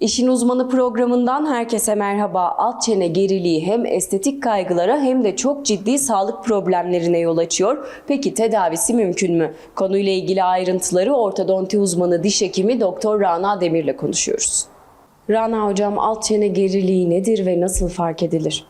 İşin Uzmanı programından herkese merhaba. Alt çene geriliği hem estetik kaygılara hem de çok ciddi sağlık problemlerine yol açıyor. Peki tedavisi mümkün mü? Konuyla ilgili ayrıntıları ortodonti uzmanı diş hekimi Doktor Rana Demir'le konuşuyoruz. Rana hocam alt çene geriliği nedir ve nasıl fark edilir?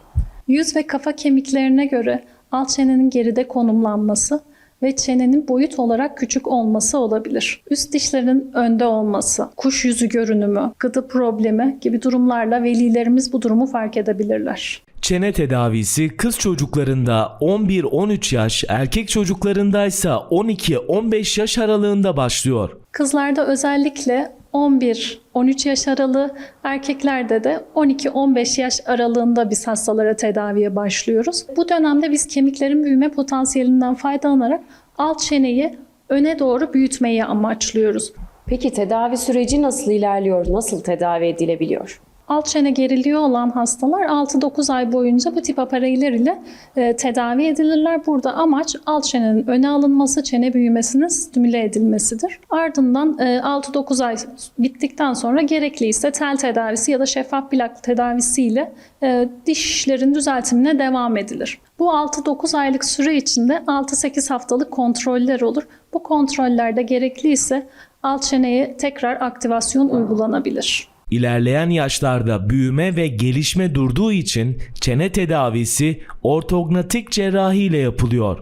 Yüz ve kafa kemiklerine göre alt çenenin geride konumlanması ve çenenin boyut olarak küçük olması olabilir. Üst dişlerin önde olması, kuş yüzü görünümü, gıdı problemi gibi durumlarla velilerimiz bu durumu fark edebilirler. Çene tedavisi kız çocuklarında 11-13 yaş, erkek çocuklarındaysa 12-15 yaş aralığında başlıyor. Kızlarda özellikle 11-13 yaş aralığı, erkeklerde de 12-15 yaş aralığında biz hastalara tedaviye başlıyoruz. Bu dönemde biz kemiklerin büyüme potansiyelinden faydalanarak alt çeneyi öne doğru büyütmeyi amaçlıyoruz. Peki tedavi süreci nasıl ilerliyor? Nasıl tedavi edilebiliyor? Alt çene geriliği olan hastalar 6-9 ay boyunca bu tip apareyler ile e, tedavi edilirler. Burada amaç alt çenenin öne alınması, çene büyümesinin stimüle edilmesidir. Ardından e, 6-9 ay bittikten sonra gerekliyse tel tedavisi ya da şeffaf plak tedavisiyle e, dişlerin düzeltimine devam edilir. Bu 6-9 aylık süre içinde 6-8 haftalık kontroller olur. Bu kontrollerde gerekliyse alt çeneye tekrar aktivasyon uygulanabilir. İlerleyen yaşlarda büyüme ve gelişme durduğu için çene tedavisi ortognatik cerrahi ile yapılıyor.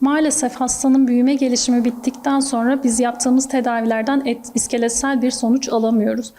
Maalesef hastanın büyüme gelişimi bittikten sonra biz yaptığımız tedavilerden et, iskeletsel bir sonuç alamıyoruz.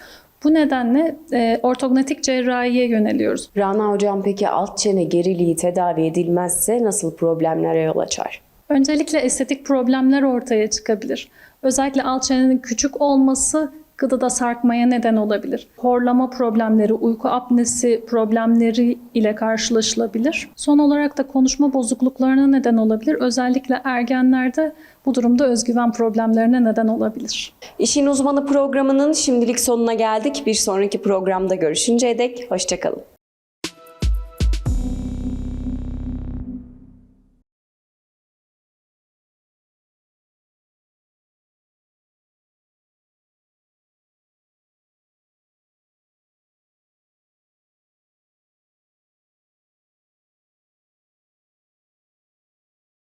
Bu nedenle e, ortognatik cerrahiye yöneliyoruz. Rana hocam peki alt çene geriliği tedavi edilmezse nasıl problemlere yol açar? Öncelikle estetik problemler ortaya çıkabilir. Özellikle alt çenenin küçük olması gıdada sarkmaya neden olabilir. Horlama problemleri, uyku apnesi problemleri ile karşılaşılabilir. Son olarak da konuşma bozukluklarına neden olabilir. Özellikle ergenlerde bu durumda özgüven problemlerine neden olabilir. İşin Uzmanı programının şimdilik sonuna geldik. Bir sonraki programda görüşünceye dek hoşçakalın.